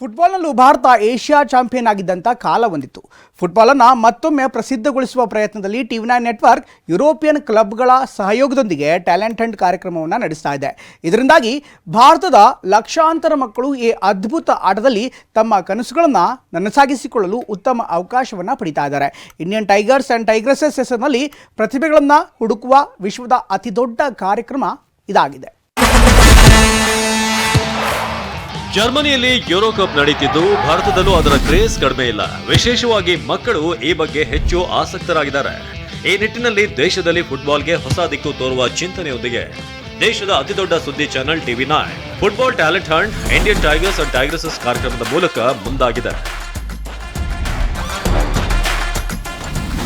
ಫುಟ್ಬಾಲ್ನಲ್ಲೂ Bharat Asia champion ಆಗಿದ್ದಂಥ ಕಾಲ ಹೊಂದಿತ್ತು. ಫುಟ್ಬಾಲನ್ನು ಮತ್ತೊಮ್ಮೆ ಪ್ರಸಿದ್ಧಗೊಳಿಸುವ ಪ್ರಯತ್ನದಲ್ಲಿ ಟಿವಿ ನೈನ್ ನೆಟ್ವರ್ಕ್ ಯುರೋಪಿಯನ್ ಕ್ಲಬ್ಗಳ ಸಹಯೋಗದೊಂದಿಗೆ ಟ್ಯಾಲೆಂಟ್ ಹಂಟ್ ಕಾರ್ಯಕ್ರಮವನ್ನು ನಡೆಸ್ತಾ ಇದೆ. ಇದರಿಂದಾಗಿ ಭಾರತದ ಲಕ್ಷಾಂತರ ಮಕ್ಕಳು ಈ ಅದ್ಭುತ ಆಟದಲ್ಲಿ ತಮ್ಮ ಕನಸುಗಳನ್ನು ನನಸಾಗಿಸಿಕೊಳ್ಳಲು ಉತ್ತಮ ಅವಕಾಶವನ್ನು ಪಡಿತಾ ಇದ್ದಾರೆ. ಇಂಡಿಯನ್ ಟೈಗರ್ಸ್ ಆ್ಯಂಡ್ ಟೈಗ್ರೆಸಸ್ ಹೆಸರಿನಲ್ಲಿ ಪ್ರತಿಭೆಗಳನ್ನು ಹುಡುಕುವ ವಿಶ್ವದ ಅತಿದೊಡ್ಡ ಕಾರ್ಯಕ್ರಮ ಇದಾಗಿದೆ. ಜರ್ಮನಿಯಲ್ಲಿ ಯೂರೋ ಕಪ್ ನಡೀತಿದ್ದು ಭಾರತದಲ್ಲೂ ಅದರ ಕ್ರೇಜ್ ಕಡಿಮೆ ಇಲ್ಲ. ವಿಶೇಷವಾಗಿ ಮಕ್ಕಳು ಈ ಬಗ್ಗೆ ಹೆಚ್ಚು ಆಸಕ್ತರಾಗಿದ್ದಾರೆ. ಈ ನಿಟ್ಟಿನಲ್ಲಿ ದೇಶದಲ್ಲಿ ಫುಟ್ಬಾಲ್ಗೆ ಹೊಸ ದಿಕ್ಕು ತೋರುವ ಚಿಂತನೆಯೊಂದಿಗೆ ದೇಶದ ಅತಿದೊಡ್ಡ ಸುದ್ದಿ channel TV nine football talent hunt Indian tigers and tigresses ಕಾರ್ಯಕ್ರಮದ ಮೂಲಕ ಮುಂದಾಗಿದೆ.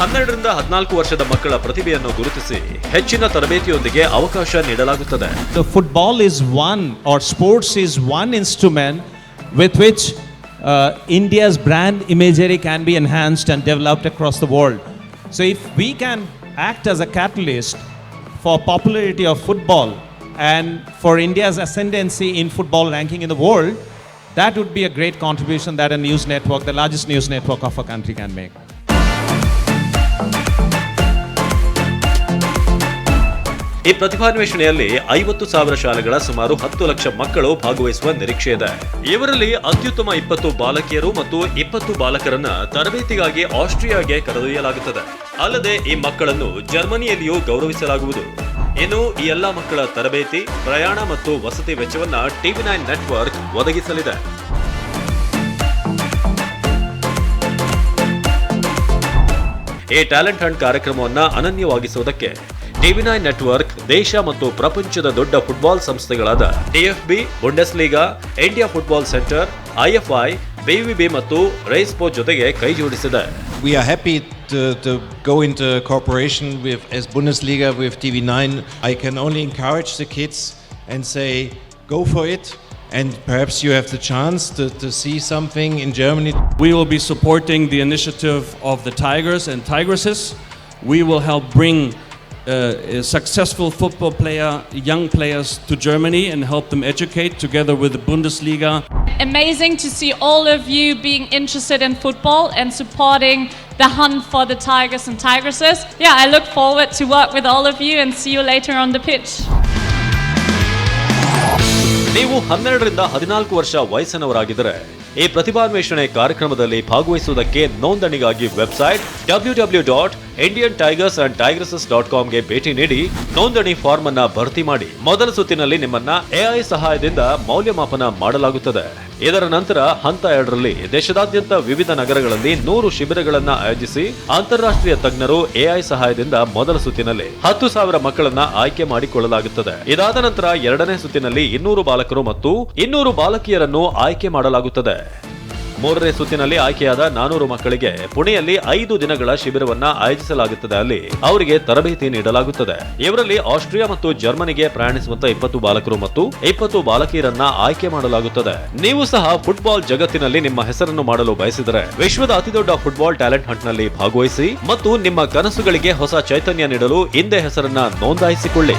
ಹನ್ನೆರಡರಿಂದ ಹದಿನಾಲ್ಕು ವರ್ಷದ ಮಕ್ಕಳ ಪ್ರತಿಭೆಯನ್ನು ಗುರುತಿಸಿ ಹೆಚ್ಚಿನ ತರಬೇತಿಯೊಂದಿಗೆ ಅವಕಾಶ ನೀಡಲಾಗುತ್ತದೆ The football is one, or sports is one instrument with which uh, India's brand imagery can be enhanced and developed across the world. So, if we can act as a catalyst for popularity of football and for India's ascendancy in football ranking in the world, that would be a great contribution that a news network, the largest news network of a country, can make. ಈ ಪ್ರತಿಭಾನ್ವೇಷಣೆಯಲ್ಲಿ ಐವತ್ತು ಸಾವಿರ ಶಾಲೆಗಳ ಸುಮಾರು ಹತ್ತು ಲಕ್ಷ ಮಕ್ಕಳು ಭಾಗವಹಿಸುವ ನಿರೀಕ್ಷೆ ಇದೆ. ಇವರಲ್ಲಿ ಅತ್ಯುತ್ತಮ ಇಪ್ಪತ್ತು ಬಾಲಕಿಯರು ಮತ್ತು ಇಪ್ಪತ್ತು ಬಾಲಕರನ್ನ ತರಬೇತಿಗಾಗಿ ಆಸ್ಟ್ರಿಯಾಗೆ ಕರೆದೊಯ್ಯಲಾಗುತ್ತದೆ. ಅಲ್ಲದೆ ಈ ಮಕ್ಕಳನ್ನು ಜರ್ಮನಿಯಲ್ಲಿಯೂ ಗೌರವಿಸಲಾಗುವುದು. ಇನ್ನು ಈ ಎಲ್ಲಾ ಮಕ್ಕಳ ತರಬೇತಿ, ಪ್ರಯಾಣ ಮತ್ತು ವಸತಿ ವೆಚ್ಚವನ್ನ ಟಿವಿ ನೈನ್ ನೆಟ್ವರ್ಕ್ ಒದಗಿಸಲಿದೆ. ಈ ಟ್ಯಾಲೆಂಟ್ ಹಂಡ್ ಕಾರ್ಯಕ್ರಮವನ್ನ ಅನನ್ಯವಾಗಿಸುವುದಕ್ಕೆ ಟಿವಿ ನೈನ್ ನೆಟ್ವರ್ಕ್ ದೇಶ ಮತ್ತು ಪ್ರಪಂಚದ ದೊಡ್ಡ football ಸಂಸ್ಥೆಗಳಾದ DFB Bundesliga India football centre IFI BVB ಮತ್ತು ರೈಸ್ಪೋ ಜೊತೆಗೆ ಕೈ ಜೋಡಿಸಿದೆ We are happy to, to go into cooperation with as Bundesliga with TV9. I can only encourage the kids and say, go for it. And perhaps you have the chance to, to see something in Germany. We will be supporting the initiative of the Tigers and Tigresses. We will help bring uh, a successful football player, young players to Germany and help them educate together with the Bundesliga. amazing to see all of you being interested in football and supporting the hunt for the Tigers and Tigresses. Yeah, I look forward to work with all of you and see you later on the pitch. ನೀವು ಹನ್ನೆರಡರಿಂದ ಹದಿನಾಲ್ಕು ವರ್ಷ ವಯಸ್ಸಿನವರಾಗಿದ್ದರೆ ಈ ಪ್ರತಿಭಾನ್ವೇಷಣೆ ಕಾರ್ಯಕ್ರಮದಲ್ಲಿ ಭಾಗವಹಿಸುವುದಕ್ಕೆ ನೋಂದಣಿಗಾಗಿ website W W dot Indian tigers and tigresses dot ಕಾಮ್ಗೆ ಭೇಟಿ ನೀಡಿ ನೋಂದಣಿ ಫಾರ್ಮ್ ಅನ್ನ ಭರ್ತಿ ಮಾಡಿ ಮೊದಲ ಸುತ್ತಿನಲ್ಲಿ ನಿಮ್ಮನ್ನ ಎಐ ಸಹಾಯದಿಂದ ಮೌಲ್ಯಮಾಪನ ಮಾಡಲಾಗುತ್ತದೆ. ಇದರ ನಂತರ ಹಂತ ಎರಡರಲ್ಲಿ ದೇಶದಾದ್ಯಂತ ವಿವಿಧ ನಗರಗಳಲ್ಲಿ ನೂರು ಶಿಬಿರಗಳನ್ನ ಆಯೋಜಿಸಿ ಅಂತಾರಾಷ್ಟ್ರೀಯ ತಜ್ಞರು ಎಐ ಸಹಾಯದಿಂದ ಮೊದಲ ಸುತ್ತಿನಲ್ಲಿ ಹತ್ತು ಸಾವಿರ ಮಕ್ಕಳನ್ನ ಆಯ್ಕೆ ಮಾಡಿಕೊಳ್ಳಲಾಗುತ್ತದೆ. ಇದಾದ ನಂತರ ಎರಡನೇ ಸುತ್ತಿನಲ್ಲಿ ಇನ್ನೂರು ಬಾಲಕರು ಮತ್ತು ಇನ್ನೂರು ಬಾಲಕಿಯರನ್ನು ಆಯ್ಕೆ ಮಾಡಲಾಗುತ್ತದೆ. ಮೂರನೇ ಸುತ್ತಿನಲ್ಲಿ ಆಯ್ಕೆಯಾದ ನಾನೂರು ಮಕ್ಕಳಿಗೆ ಪುಣೆಯಲ್ಲಿ ಐದು ದಿನಗಳ ಶಿಬಿರವನ್ನ ಆಯೋಜಿಸಲಾಗುತ್ತದೆ. ಅಲ್ಲಿ ಅವರಿಗೆ ತರಬೇತಿ ನೀಡಲಾಗುತ್ತದೆ. ಇವರಲ್ಲಿ ಆಸ್ಟ್ರಿಯಾ ಮತ್ತು ಜರ್ಮನಿಗೆ ಪ್ರಯಾಣಿಸುವಂತ ಇಪ್ಪತ್ತು ಬಾಲಕರು ಮತ್ತು ಇಪ್ಪತ್ತು ಬಾಲಕಿಯರನ್ನ ಆಯ್ಕೆ ಮಾಡಲಾಗುತ್ತದೆ. ನೀವು ಸಹ ಫುಟ್ಬಾಲ್ ಜಗತ್ತಿನಲ್ಲಿ ನಿಮ್ಮ ಹೆಸರನ್ನು ಮಾಡಲು ಬಯಸಿದರೆ ವಿಶ್ವದ ಅತಿದೊಡ್ಡ ಫುಟ್ಬಾಲ್ ಟ್ಯಾಲೆಂಟ್ ಹಂಟ್ನಲ್ಲಿ ಭಾಗವಹಿಸಿ ಮತ್ತು ನಿಮ್ಮ ಕನಸುಗಳಿಗೆ ಹೊಸ ಚೈತನ್ಯ ನೀಡಲು ಹಿಂದೆ ಹೆಸರನ್ನ ನೋಂದಾಯಿಸಿಕೊಳ್ಳಿ.